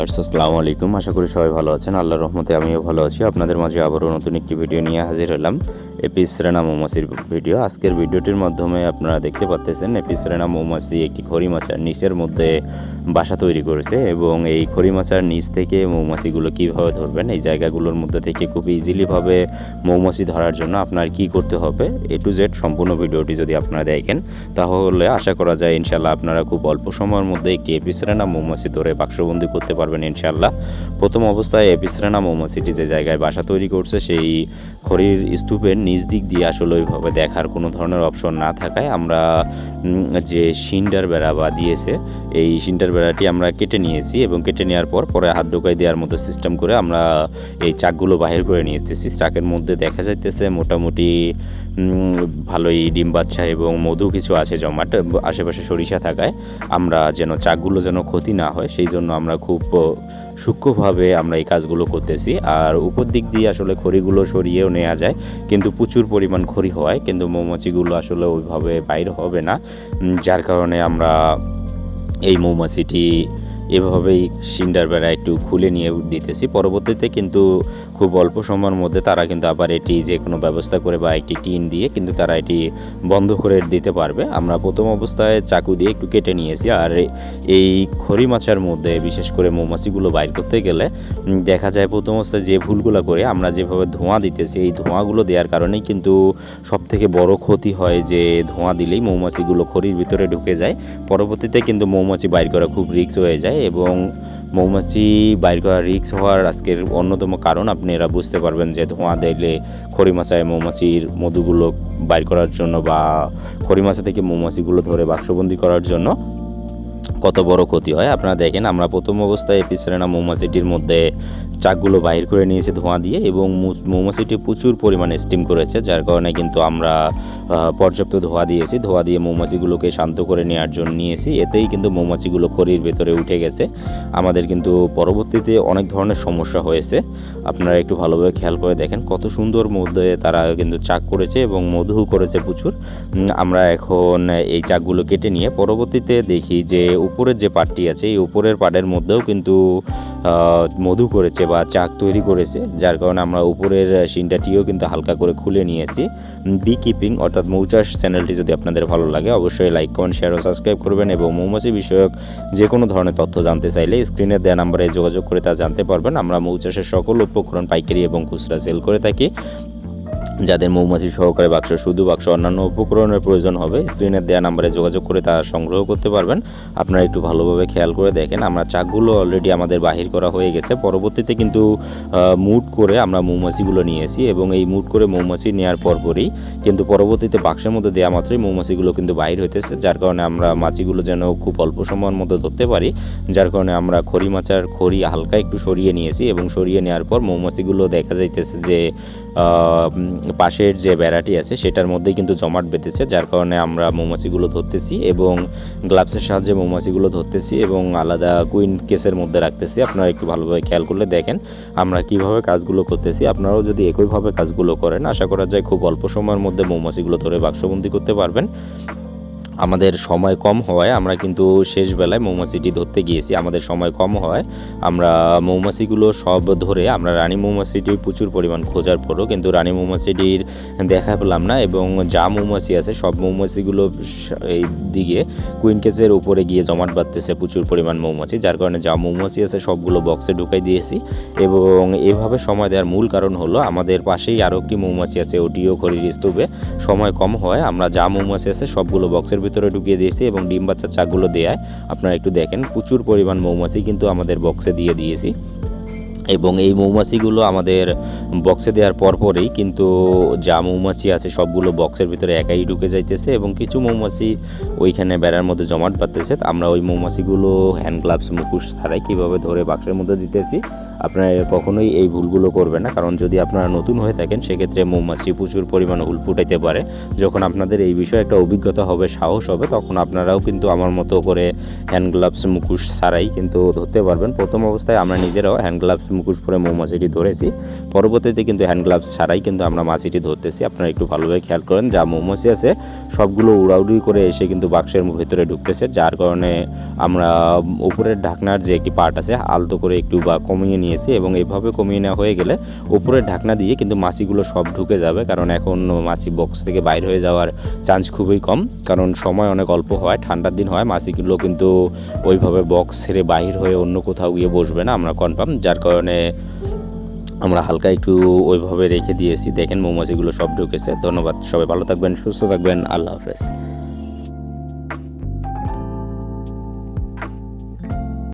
Viewers, আসসালামু আলাইকুম। আশা করি সবাই ভালো আছেন। আল্লাহর রহমতে আমিও ভালো আছি। আপনাদের মাঝে আবারও নতুন একটি ভিডিও নিয়ে হাজির হলাম। এপিস রেনা মৌমাছির ভিডিও। আজকের ভিডিওটির মাধ্যমে আপনারা দেখতে পাচ্তেছেন এপিস রেনা মৌমাছি একটি খড়ি মাচার নিচের মধ্যে বাসা তৈরি করেছে এবং এই খড়ি মাচার নিচ থেকে মৌমাছিগুলো কীভাবে ধরবেন, এই জায়গাগুলোর মধ্যে থেকে খুব ইজিলিভাবে মৌমাছি ধরার জন্য আপনার কি করতে হবে, এ টু জেড সম্পূর্ণ ভিডিওটি যদি আপনারা দেখেন, তাহলে আশা করা যায় ইনশাল্লাহ আপনারা খুব অল্প সময়ের মধ্যে একটি এপিসরেনা মৌমাছি ধরে বাক্সবন্দি করতে পারবেন ইনশাল্লাহ প্রথম অবস্থায় এপিসরেনা মৌমাছিটি যে জায়গায় বাসা তৈরি করছে, সেই খড়ির স্তূপের নিচ দিক দিয়ে আসলে ওইভাবে দেখার কোনো ধরনের অপশন না থাকায় আমরা যে সিন্ডার বেড়া বা দিয়েছে, এই সিন্ডার বেড়াটি আমরা কেটে নিয়েছি এবং কেটে নেওয়ার পর পরে হাত ঢোকাই দেওয়ার মতো সিস্টেম করে আমরা এই চাকগুলো বাহির করে নিয়েতেছি। চাকের মধ্যে দেখা যাইতেছে মোটামুটি ভালোই ডিম বাচ্চা এবং মধু কিছু আছে জমাট, আশেপাশে সরিষা থাকায় আমরা যেন চাকগুলো যেন ক্ষতি না হয়, সেই জন্য আমরা খুব সূক্ষ্মভাবে আমরা এই কাজগুলো করতেছি। আর উপর দিক দিয়ে আসলে খড়িগুলো সরিয়েও নেওয়া যায়, কিন্তু প্রচুর পরিমাণ খড়ি হয়, কিন্তু মৌমাছিগুলো আসলে ওইভাবে বাইর হবে না। যার কারণে আমরা এই মৌমাছিটি এভাবেই সিন্ডার বেড়া একটু খুলে নিয়ে দিতেছি। পরবর্তীতে কিন্তু খুব অল্প সময়ের মধ্যে তারা কিন্তু আবার এটি যে কোনো ব্যবস্থা করে বা একটি টিন দিয়ে কিন্তু তারা এটি বন্ধ করে দিতে পারবে। আমরা প্রথম অবস্থায় চাকু দিয়ে একটু কেটে নিয়েছি আর এই খড়ি মাছের মধ্যে বিশেষ করে মৌমাছিগুলো বাইর করতে গেলে দেখা যায় প্রথম অবস্থায় যে ভুলগুলো করে আমরা যেভাবে ধোঁয়া দিতেছি, এই ধোঁয়াগুলো দেওয়ার কারণেই কিন্তু সব থেকে বড় ক্ষতি হয় যে ধোঁয়া দিলেই মৌমাছিগুলো খড়ির ভিতরে ঢুকে যায়। পরবর্তীতে কিন্তু মৌমাছি বাইর করা খুব রিস্ক হয়ে যায়। এবং মৌমাছি বাইর করা রিক্স হওয়ার আজকের অন্যতম কারণ, আপনি এরা বুঝতে পারবেন যে ধোঁয়া দিলে খড়ি মাছায় মৌমাছির মধুগুলো বাইর করার জন্য বা খড়ি মাছা থেকে মৌমাছিগুলো ধরে বাক্সবন্দি করার জন্য কত বড় ক্ষতি হয়। আপনারা দেখেন, আমরা প্রথম অবস্থায় এপিসেরেনা মৌমাছিটির মধ্যে চাকগুলো বাইর করে নিয়েছি ধোঁয়া দিয়ে এবং মৌমাছিটি প্রচুর পরিমাণে স্টিম করেছে, যার কারণে কিন্তু আমরা পর্যাপ্ত ধোঁয়া দিয়েছি। ধোঁয়া দিয়ে মৌমাছিগুলোকে শান্ত করে নেওয়ার জন্য নিয়েছি। এতেই কিন্তু মৌমাছিগুলো খড়ির ভেতরে উঠে গেছে। আমাদের কিন্তু পরবর্তীতে অনেক ধরনের সমস্যা হয়েছে। আপনারা একটু ভালোভাবে খেয়াল করে দেখেন, কত সুন্দর মধ্যে তারা কিন্তু চাক করেছে এবং মধু করেছে প্রচুর। আমরা এখন এই চাকগুলো কেটে নিয়ে পরবর্তীতে দেখি যে উপরের যে পাটটি আছে, এই উপরের পাটের মধ্যেও কিন্তু মধু করেছে বা চাক তৈরি করেছে, যার কারণে আমরা উপরের সিনটাটিও কিন্তু হালকা করে খুলে নিয়েছি। বি কিপিং অর্থাৎ মৌচাষ চ্যানেলটি যদি আপনাদের ভালো লাগে, অবশ্যই লাইক কমেন্ট শেয়ার ও সাবস্ক্রাইব করবেন এবং মৌমাছি বিষয়ক যে কোনো ধরনের তথ্য জানতে চাইলে স্ক্রিনে দেওয়া নাম্বারে যোগাযোগ করে তা জানতে পারবেন। আমরা মৌচাষের সকল উপকরণ, পাইকারি এবং খুচরা সেল করে থাকি। যাদের মৌমাছি সহকারে বাক্স, শুধু বাক্স, অন্যান্য উপকরণের প্রয়োজন হবে স্ক্রিনের দেওয়া নাম্বারে যোগাযোগ করে তা সংগ্রহ করতে পারবেন। আপনারা একটু ভালোভাবে খেয়াল করে দেখেন, আমরা চাকগুলো অলরেডি আমাদের বাহির করা হয়ে গেছে। পরবর্তীতে কিন্তু মুট করে আমরা মৌমাছিগুলো নিয়েছি এবং এই মুট করে মৌমাছি নেওয়ার পরপরই কিন্তু পরবর্তীতে বাক্সের মধ্যে দেওয়া মাত্রই মৌমাছিগুলো কিন্তু বাহির হইতেছে, যার কারণে আমরা মাছিগুলো যেন খুব অল্প সময়ের মধ্যে ধরতে পারি। যার কারণে আমরা খড়ি মাচার খড়ি হালকা একটু সরিয়ে নিয়েছি এবং সরিয়ে নেওয়ার পর মৌমাছিগুলো দেখা যাইতেছে যে পাশের যে বেড়াটি আছে, সেটার মধ্যেই কিন্তু জমাট বেঁধেছে, যার কারণে আমরা মৌমাছিগুলো ধরতেছি এবং গ্লাভসের সাহায্যে মৌমাছিগুলো ধরতেছি এবং আলাদা কুইন কেসের মধ্যে রাখতেছি। আপনারা একটু ভালোভাবে খেয়াল করলে দেখেন আমরা কীভাবে কাজগুলো করতেছি। আপনারাও যদি একইভাবে কাজগুলো করেন, আশা করা যায় খুব অল্প সময়ের মধ্যে মৌমাছিগুলো ধরে বাক্সবন্দি করতে পারবেন। আমাদের সময় কম হওয়ায় আমরা কিন্তু শেষ বেলায় মৌমাছিটি ধরতে গিয়েছি। আমাদের সময় কম হওয়ায় আমরা মৌমাছিগুলো সব ধরে আমরা রানী মৌমাছিটি প্রচুর পরিমাণ খোঁজার পরও কিন্তু রানী মৌমাছিটির দেখা পেলাম না এবং যা মৌমাছি আছে সব মৌমাছিগুলো এই দিকে কুইন কেসের উপরে গিয়ে জমাট বাঁধতেছে প্রচুর পরিমাণ মৌমাছি। যার কারণে যা মৌমাছি আছে সবগুলো বক্সে ঢুকাই দিয়েছি এবং এভাবে সময় দেওয়ার মূল কারণ হলো আমাদের পাশেই আরও একটি মৌমাছি আছে, ওটিও খড়ির স্তূপে। সময় কম হয় আমরা যা মৌমাছি আছে সবগুলো বক্সের ভিতরে ঢুকিয়ে দিয়েছি এবং ডিম বাচ্চার চাকগুলো দেওয়ায় আপনারা একটু দেখেন, প্রচুর পরিমাণ মৌমাছি কিন্তু আমাদের বক্সে দিয়ে দিয়েছি। এবং এই মৌমাছিগুলো আমাদের বক্সে দেওয়ার পরপরই কিন্তু যা মৌমাছি আছে সবগুলো বক্সের ভিতরে একাই ঢুকে যাইতেছে এবং কিছু মৌমাছি ওইখানে বেড়ার মধ্যে জমাট বাঁধতেছে। আমরা ওই মৌমাছিগুলো হ্যান্ড গ্লাভস মুখোশ ছাড়াই কীভাবে ধরে বাক্সের মধ্যে দিতেছি, আপনারা কখনোই এই ভুলগুলো করবে না। কারণ যদি আপনারা নতুন হয়ে থাকেন, সেক্ষেত্রে মৌমাছি প্রচুর পরিমাণে হুল ফুটাইতে পারে। যখন আপনাদের এই বিষয়ে একটা অভিজ্ঞতা হবে, সাহস হবে, তখন আপনারাও কিন্তু আমার মতো করে হ্যান্ড গ্লাভস মুখোশ ছাড়াই কিন্তু ধরতে পারবেন। প্রথম অবস্থায় আমরা নিজেরাও হ্যান্ড গ্লাভস মুখোশ পরে মৌমাছিটি ধরেছি। পরবর্তীতে কিন্তু হ্যান্ড গ্লাভস ছাড়াই কিন্তু আমরা মাছিটি ধরতেছি। আপনারা একটু ভালোভাবে খেয়াল করেন, যা মৌমাছি আছে, সবগুলো উড়াউড়ি করে এসে কিন্তু বাক্সের ভিতরে ঢুকতেছে, যার কারণে আমরা উপরের ঢাকনার যে একটি পার্ট আছে, আলতো করে একটু বা কমিয়ে নিয়েছি এবং এভাবে কমিয়ে নেওয়া হয়ে গেলে উপরের ঢাকনা দিয়ে কিন্তু মাছিগুলো সব ঢুকে যাবে। কারণ এখন মাছি বক্স থেকে বাইর হয়ে যাওয়ার চান্স খুবই কম, কারণ সময় অনেক অল্প হয়, ঠান্ডার দিন হয়, মাছিগুলো কিন্তু ওইভাবে বক্স ছেড়ে বাইর হয়ে অন্য কোথাও গিয়ে বসবে না, আমরা কনফার্ম যার কারণে আমরা হালকা একটু ওইভাবে রেখে দিয়েছি। দেখেন মৌমাছিগুলো সব ঢুকেছে। ধন্যবাদ। সবাই ভালো থাকবেন, সুস্থ থাকবেন। আল্লাহ হাফেজ।